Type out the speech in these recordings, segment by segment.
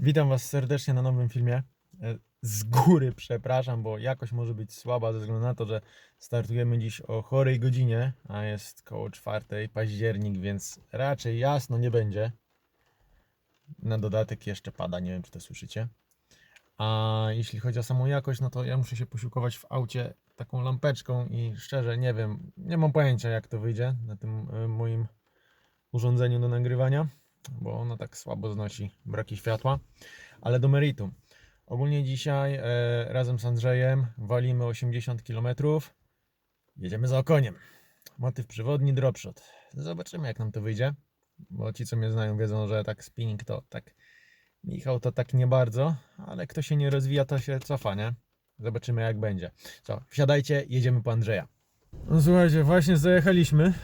Witam Was serdecznie na nowym filmie. E, Z góry przepraszam, bo jakość może być słaba ze względu na to, że startujemy dziś o chorej godzinie, a jest koło czwartej październik, więc raczej jasno nie będzie. Na dodatek jeszcze pada, nie wiem czy to słyszycie. A jeśli chodzi o samą jakość, no to ja muszę się posiłkować w aucie taką lampeczką i szczerze nie wiem, nie mam pojęcia jak to wyjdzie na tym e, moim urządzeniu do nagrywania bo ono tak słabo znosi braki światła. Ale do meritum. Ogólnie dzisiaj e, razem z Andrzejem walimy 80 km. Jedziemy za okoniem. Motyw przewodni, dropshot. Zobaczymy jak nam to wyjdzie. Bo ci co mnie znają wiedzą, że tak spinning to tak Michał to tak nie bardzo, ale kto się nie rozwija to się cofa, nie? Zobaczymy jak będzie. Co, wsiadajcie, jedziemy po Andrzeja. No słuchajcie, właśnie zajechaliśmy.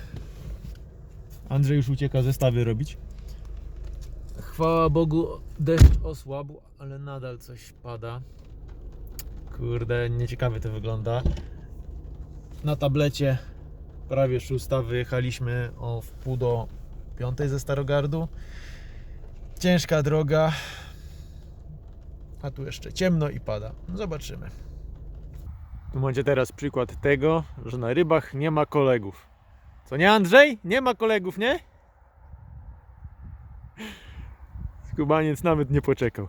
Andrzej już ucieka zestawy robić. Chwała Bogu, deszcz osłabł, ale nadal coś pada. Kurde, nieciekawie to wygląda. Na tablecie prawie szósta wyjechaliśmy o wpół do piątej ze Starogardu. Ciężka droga. A tu jeszcze ciemno i pada. Zobaczymy. Tu macie teraz przykład tego, że na rybach nie ma kolegów. Co nie Andrzej? Nie ma kolegów, nie? Skubaniec nawet nie poczekał.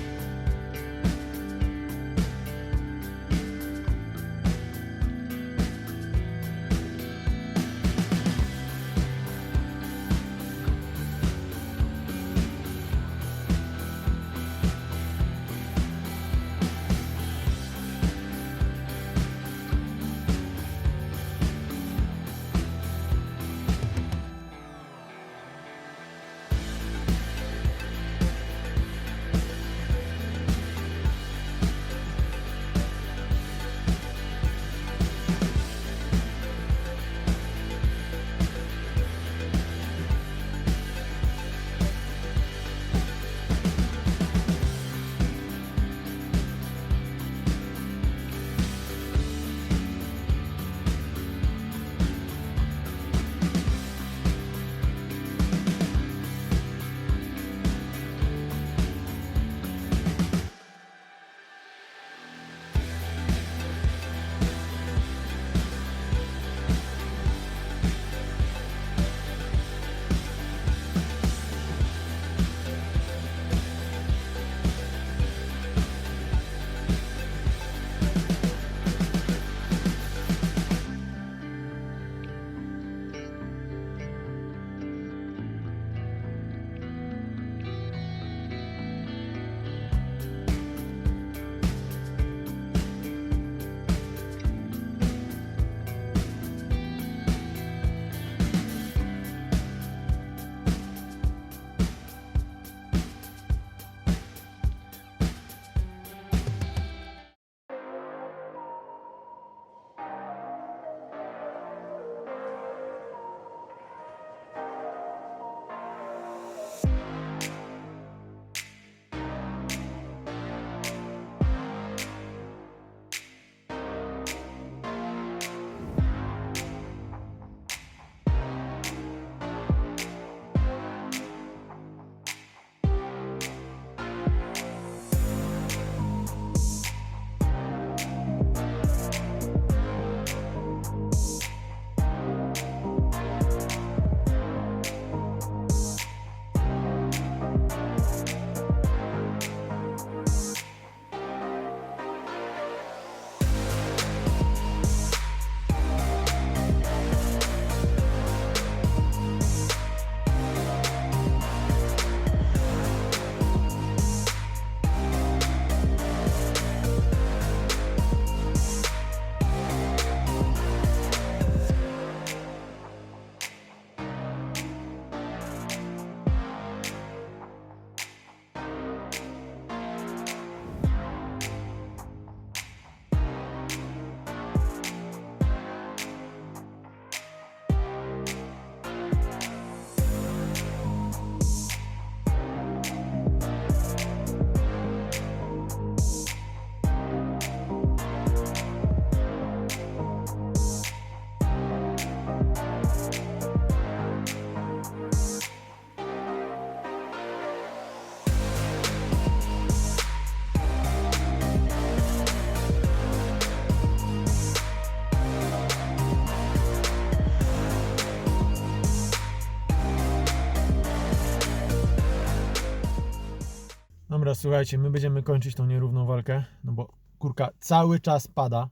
Dobra, słuchajcie, my będziemy kończyć tą nierówną walkę, no bo kurka cały czas pada.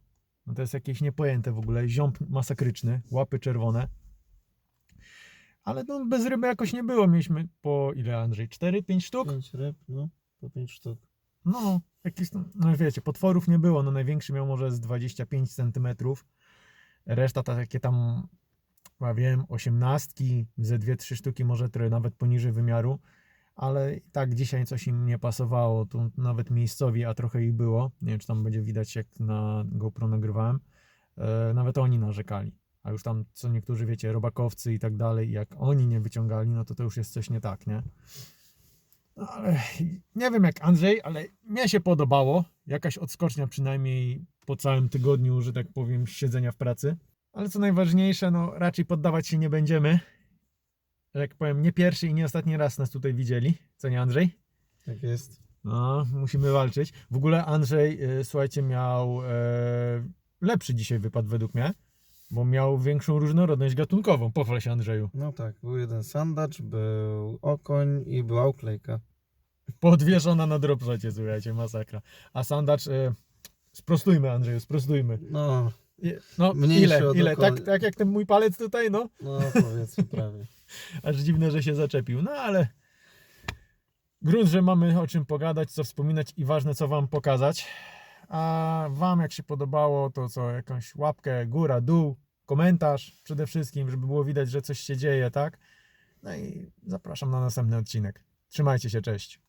No to jest jakieś niepojęte w ogóle, ziąb masakryczny, łapy czerwone. Ale no bez ryby jakoś nie było, mieliśmy po ile Andrzej? 4-5 sztuk? 5 ryb, no, po 5 sztuk. No, jakieś, no wiecie, potworów nie było, no największy miał może z 25 cm. Reszta to takie tam, ja wiem, osiemnastki, ze 2-3 sztuki, może trochę nawet poniżej wymiaru. Ale i tak dzisiaj coś im nie pasowało, tu nawet miejscowi, a trochę ich było. Nie wiem, czy tam będzie widać, jak na GoPro nagrywałem. E, nawet oni narzekali. A już tam, co niektórzy, wiecie, robakowcy i tak dalej, jak oni nie wyciągali, no to to już jest coś nie tak, nie? Ale nie wiem jak Andrzej, ale mnie się podobało. Jakaś odskocznia przynajmniej po całym tygodniu, że tak powiem, siedzenia w pracy. Ale co najważniejsze, no raczej poddawać się nie będziemy. Że Jak powiem, nie pierwszy i nie ostatni raz nas tutaj widzieli. Co nie Andrzej? Tak jest. No, musimy walczyć. W ogóle Andrzej, y, słuchajcie, miał e, lepszy dzisiaj wypad według mnie, bo miał większą różnorodność gatunkową. Pochwal się Andrzeju. No tak, był jeden sandacz, był okoń i była uklejka. Podwieszona na dropshocie, słuchajcie, masakra. A sandacz, e, sprostujmy Andrzeju, sprostujmy. No, No, Mniejszy ile, ile? około- Tak, tak jak ten mój palec tutaj, no. no powiedzmy prawie. Aż dziwne, że się zaczepił. No ale grunt, że mamy o czym pogadać, co wspominać i ważne, co wam pokazać. A wam, jak się podobało, to co, jakąś łapkę, góra, dół, komentarz przede wszystkim, żeby było widać, że coś się dzieje, tak? No i zapraszam na następny odcinek. Trzymajcie się, cześć.